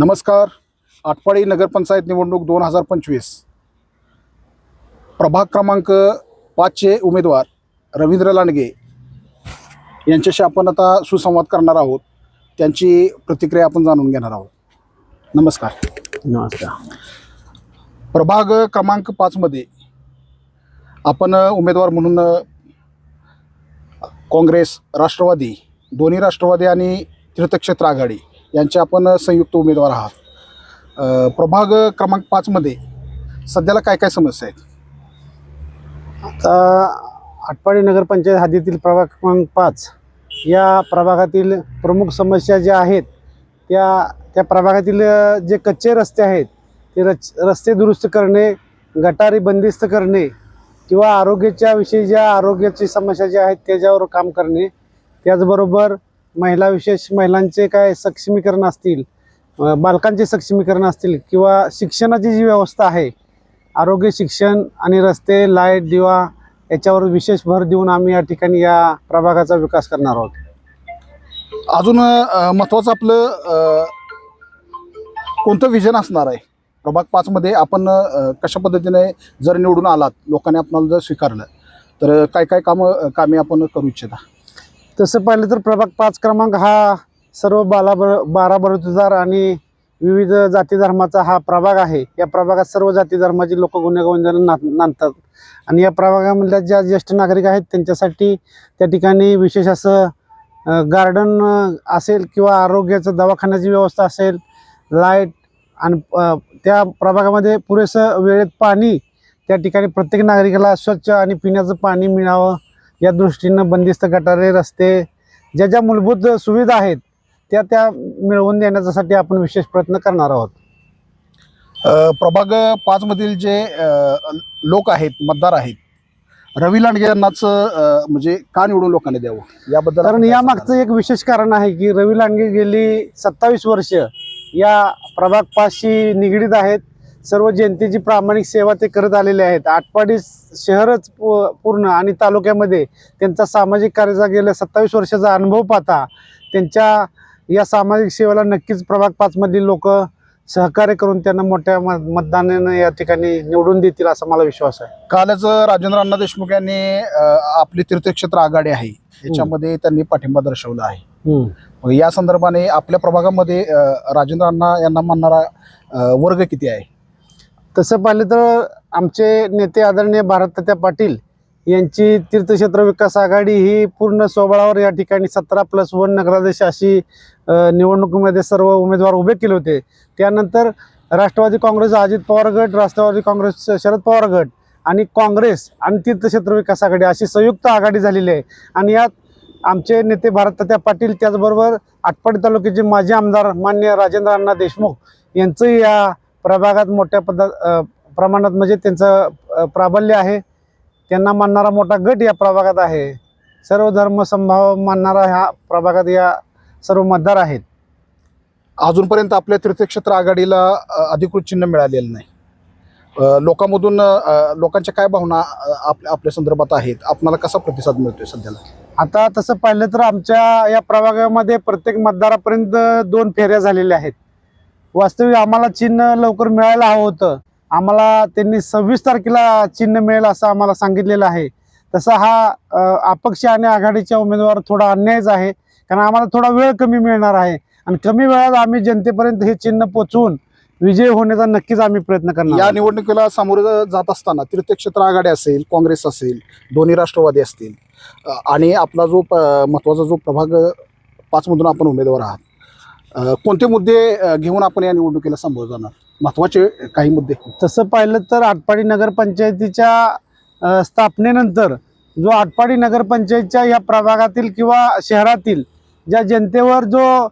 नमस्कार. आटपाडी नगरपंचायत निवडणूक दोन हजार पंचवीस. प्रभाग क्रमांक पाचचे उमेदवार रवींद्र लांडगे. यांच्याशी आपण आता सुसंवाद करणार आहोत. त्यांची प्रतिक्रिया आपण जाणून घेणार आहोत. नमस्कार. नमस्कार. प्रभाग क्रमांक पाचमध्ये आपण उमेदवार म्हणून काँग्रेस राष्ट्रवादी दोन्ही राष्ट्रवादी आणि तीर्थक्षेत्र आघाडी यांचे आपण संयुक्त उमेदवार आहात. प्रभाग क्रमांक पाचमध्ये सध्याला काय काय समस्या आहेत? आता आटपाडी नगरपंचायत हद्दीतील प्रभाग क्रमांक पाच या प्रभागातील प्रमुख समस्या ज्या आहेत त्या त्या प्रभागातील जे कच्चे रस्ते आहेत ते रच रस्ते दुरुस्त करणे गटारी बंदिस्त करणे किंवा आरोग्याच्या विषयी ज्या आरोग्याची समस्या ज्या आहेत त्याच्यावर काम करणे त्याचबरोबर महिला विशेष महिलांचे काय सक्षमीकरण असतील बालकांचे सक्षमीकरण असतील किंवा शिक्षणाची जी व्यवस्था आहे आरोग्य शिक्षण आणि रस्ते लाइट दिवा याच्यावर विशेष भर देऊन आम्ही या ठिकाणी या प्रभागाचा विकास करणार आहोत. अजून महत्त्वाचं आपलं कोणतं विजन असणार आहे? प्रभाग पाचमध्ये आपण कशा पद्धतीने जर निवडून आलात लोकांनी आपणाला जर स्वीकारलं तर काय काय कामं कामे आपण करू इच्छिता? तसं पाहिलं तर प्रभाग पाच क्रमांक हा सर्व बाला बर बारा बरोदीदार आणि विविध जाती धर्माचा हा प्रभाग आहे. या प्रभागात सर्व जाती धर्माची लोक गुन्हेगोविंदाने ना नांदतात. आणि या प्रभागामधल्या ज्या ज्येष्ठ नागरिक आहेत त्यांच्यासाठी त्या ठिकाणी विशेष असं गार्डन असेल किंवा आरोग्याचं दवाखान्याची व्यवस्था असेल लाइट आणि त्या प्रभागामध्ये पुरेसं वेळेत पाणी त्या ठिकाणी प्रत्येक नागरिकाला स्वच्छ आणि पिण्याचं पाणी मिळावं या दृष्टीनं बंदिस्त गटारे रस्ते ज्या ज्या मूलभूत सुविधा आहेत त्या त्या मिळवून देण्यासाठी आपण विशेष प्रयत्न करणार आहोत. प्रभाग पाचमधील जे लोक आहेत मतदार आहेत रवी लांडगे यांनाच म्हणजे का निवडून लोकांनी द्यावं? याबद्दल कारण आपण काय या सांगाल? मागचं एक विशेष कारण आहे की रवी लांडगे गेली सत्तावीस वर्ष या प्रभाग पाचशी निगडीत आहेत. सर्व जनतेची प्रामाणिक सेवा ते करत आलेले आहेत. आटपाडी शहरच पूर्ण आणि तालुक्यामध्ये त्यांचा सामाजिक कार्याचा गेल्या सत्तावीस वर्षाचा अनुभव पाहता त्यांच्या या सामाजिक सेवेला नक्कीच प्रभाग पाचमधील लोक सहकार्य करून त्यांना मोठ्या मत- मतदानानं या ठिकाणी निवडून देतील असा मला विश्वास आहे. कालच राजेंद्र अण्णा देशमुख यांनी आपली तीर्थक्षेत्र आघाडी आहे. याच्यामध्ये त्यांनी पाठिंबा दर्शवला आहे. या संदर्भाने आपल्या प्रभागामध्ये राजेंद्र अण्णा यांना मानणारा वर्ग किती आहे? तसं पाहिलं तर आमचे नेते आदरणीय भारततात्या पाटील यांची तीर्थक्षेत्र विकास आघाडी ही पूर्ण सोबळावर या ठिकाणी सतरा प्लस वन नगराध्यक्ष अशी निवडणुकीमध्ये सर्व उमेदवार उभे केले होते. त्यानंतर राष्ट्रवादी काँग्रेस अजित पवार गट राष्ट्रवादी काँग्रेस शरद पवार गट आणि काँग्रेस आणि तीर्थक्षेत्र विकास आघाडी अशी संयुक्त आघाडी झालेली आहे. आणि यात आमचे नेते भारततात्या पाटील त्याचबरोबर आटपाडी तालुक्याचे माजी आमदार मान्य राजेंद्र अण्णा देशमुख यांचंही या प्रभागात मोठ्या पद्धत प्रमाणात म्हणजे त्यांचं प्राबल्य आहे. त्यांना मानणारा मोठा गट या प्रभागात आहे. सर्व धर्म संभाव मानणारा ह्या प्रभागात या सर्व मतदार आहेत. अजूनपर्यंत आपल्या तीर्थक्षेत्र आघाडीला अधिकृत चिन्ह मिळालेलं नाही. लोकांमधून लोकांच्या काय भावना आपल्या आपल्या संदर्भात आहेत? आपणाला कसा प्रतिसाद मिळतोय सध्याला? आता तसं पाहिलं तर आमच्या या प्रभागामध्ये प्रत्येक मतदारापर्यंत दोन फेऱ्या झालेल्या आहेत. वास्तविक आम्हाला चिन्ह लवकर मिळायला हवं होतं. आम्हाला त्यांनी सव्वीस तारखेला चिन्ह मिळेल असं आम्हाला सांगितलेलं आहे. तसा हा अपक्ष आणि आघाडीच्या उमेदवार थोडा अन्यायच आहे. कारण आम्हाला थोडा वेळ कमी मिळणार आहे. आणि कमी वेळात आम्ही जनतेपर्यंत हे चिन्ह पोचवून विजय होण्याचा नक्कीच आम्ही प्रयत्न करणार या. निवडणुकीला सामोरं जात असताना तीर्थक्षेत्र आघाडी असेल काँग्रेस असेल दोन्ही राष्ट्रवादी असतील आणि आपला जो महत्त्वाचा जो प्रभाग पाचमधून आपण उमेदवार आहात कोणते मुद्दे घेऊन आपण या निवडणुकीला सामोरं जाणार? महत्त्वाचे काही मुद्दे. तसं पाहिलं तर आटपाडी नगरपंचायतीच्या स्थापनेनंतर जो आटपाडी नगरपंचायतच्या या प्रभागातील किंवा शहरातील ज्या जनतेवर जो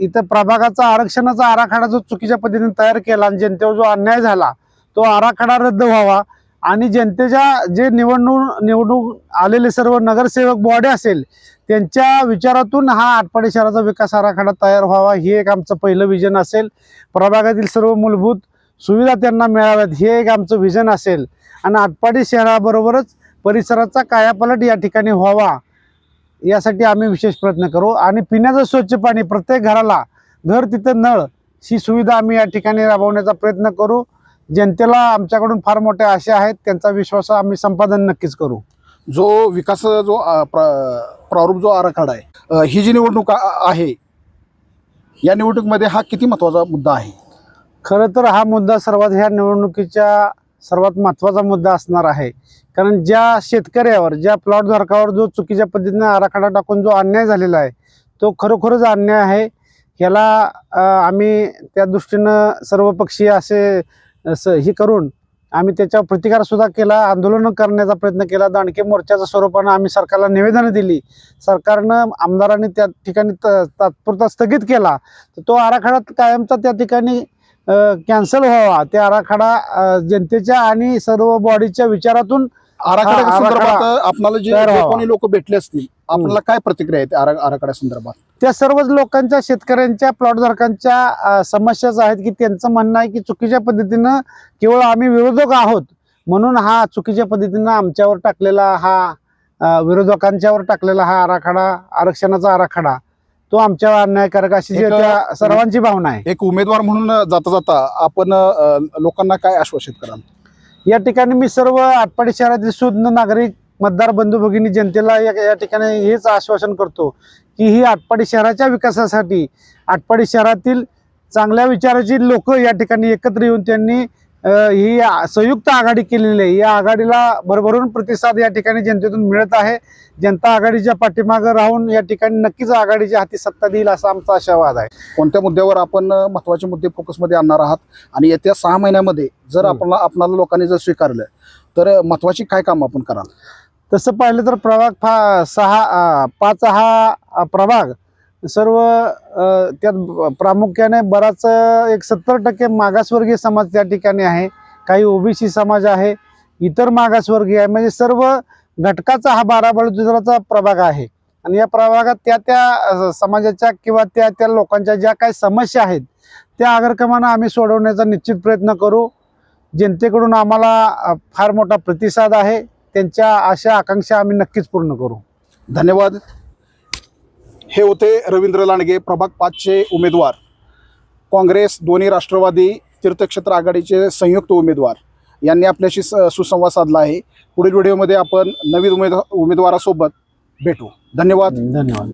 इथं प्रभागाचा आरक्षणाचा आराखडा जो चुकीच्या पद्धतीने तयार केला आणि जनतेवर जो अन्याय झाला तो आराखडा रद्द व्हावा. आणि जनतेच्या जे निवडणूक निवडून आलेले सर्व नगरसेवक बॉडी असेल त्यांच्या विचारातून हा आटपाडी शहराचा विकास आराखडा तयार व्हावा हे एक आमचं पहिलं विजन असेल. प्रभागातील सर्व मूलभूत सुविधा त्यांना मिळाव्यात हे एक आमचं विजन असेल. आणि आटपाडी शहराबरोबरच परिसराचा कायापालट या ठिकाणी व्हावा यासाठी आम्ही विशेष प्रयत्न करू. आणि पिण्याचं स्वच्छ पाणी प्रत्येक घराला घर तिथं नळ ही सुविधा आम्ही या ठिकाणी राबवण्याचा प्रयत्न करू. जनतेला आमच्याकडून फार मोठ्या आशा आहेत त्यांचा विश्वास आम्ही संपादन नक्कीच करू. जो विकास जो प्रारूप जो आराखडा आहे ही जी निवडणूक आहे या निवडणुकीमध्ये हा किती महत्त्वाचा मुद्दा आहे? खरं तर हा मुद्दा सर्वात ह्या निवडणुकीच्या सर्वात महत्त्वाचा मुद्दा असणार आहे. कारण ज्या शेतकऱ्यावर ज्या प्लॉट धारकावर जो चुकीच्या पद्धतीने आराखडा टाकून जो अन्याय झालेला आहे तो खरोखरच अन्याय आहे ह्याला आम्ही त्या दृष्टीनं सर्वपक्षीय असे असं हे करून आम्ही त्याच्यावर प्रतिकारसुद्धा केला आंदोलनं करण्याचा प्रयत्न केला. दांडके मोर्चाच्या स्वरूपानं आम्ही सरकारला निवेदनं दिली. सरकारनं आमदारांनी त्या ठिकाणी त तात्पुरता स्थगित केला. तर तो आराखडा कायमचा त्या ठिकाणी कॅन्सल व्हावा. त्या आराखडा जनतेच्या आणि सर्व बॉडीच्या विचारातून आराखड्या आराखडा संदर्भात आपल्याला जे. कोणी लोक भेटले असतील आपल्याला काय प्रतिक्रिया आहे आराखड्या संदर्भात? त्या सर्वच लोकांच्या शेतकऱ्यांच्या प्लॉटधारकांच्या समस्याच आहेत की त्यांचं म्हणणं आहे की चुकीच्या पद्धतीनं केवळ आम्ही विरोधक आहोत. म्हणून हा चुकीच्या पद्धतीनं आमच्यावर टाकलेला हा विरोधकांच्यावर टाकलेला हा आराखडा आरक्षणाचा आराखडा तो आमच्यावर अन्यायकारक अशी सर्वांची भावना आहे. एक उमेदवार म्हणून जाता जाता आपण लोकांना काय आश्वासित कराल? या ठिकाणी मी सर्व आटपाडी शहरातील सुज्ञ नागरिक मतदार बंधू भगिनी जनतेला या या ठिकाणी हेच आश्वासन करतो की ही आटपाडी शहराच्या विकासासाठी आटपाडी शहरातील चांगल्या विचाराची लोक या ठिकाणी एकत्र येऊन त्यांनी ही संयुक्त आघाडी केलेली आहे. या आघाडीला भरभरून प्रतिसाद या ठिकाणी जनतेतून मिळत आहे. जनता आघाडीच्या पाठीमागं राहून या ठिकाणी नक्कीच आघाडीच्या हाती सत्ता देईल असा आमचा आशावाद आहे. कोणत्या मुद्द्यावर आपण अ, महत्त्वाचे मुद्दे फोकसमध्ये आणणार आहात? आणि येत्या सहा महिन्यामध्ये जर. आपल्याला आपणाला लोकांनी जर स्वीकारलं तर अ, महत्त्वाची काय काम आपण कराल? तसं पाहिलं तर प्रभाग फा सहा पाच हा प्रभाग सर्व त्यात प्रामुख्याने बराच एक सत्तर टक्के मागासवर्गीय समाज त्या ठिकाणी आहे. काही ओबीसी समाज आहे इतर मागासवर्गीय आहे. म्हणजे सर्व घटकाचा हा बाराबळ बळजुराचा प्रभाग आहे. आणि या प्रभागात त्या त्या समाजाच्या किंवा त्या त्या लोकांच्या ज्या काही समस्या आहेत त्या आग्रक्रमानं आम्ही सोडवण्याचा निश्चित प्रयत्न करू. जनतेकडून आम्हाला फार मोठा प्रतिसाद आहे. त्यांच्या आशा आकांक्षा आम्ही नक्कीच पूर्ण करू. धन्यवाद. हे होते रवींद्र लांडगे प्रभाग पाचचे उमेदवार. काँग्रेस दोन्ही राष्ट्रवादी तीर्थक्षेत्र आघाडीचे संयुक्त उमेदवार. यांनी आपल्याशी स सुसंवाद साधला आहे. पुढील व्हिडिओमध्ये आपण नवीन उमेद उमेदवारासोबत भेटू. धन्यवाद. धन्यवाद.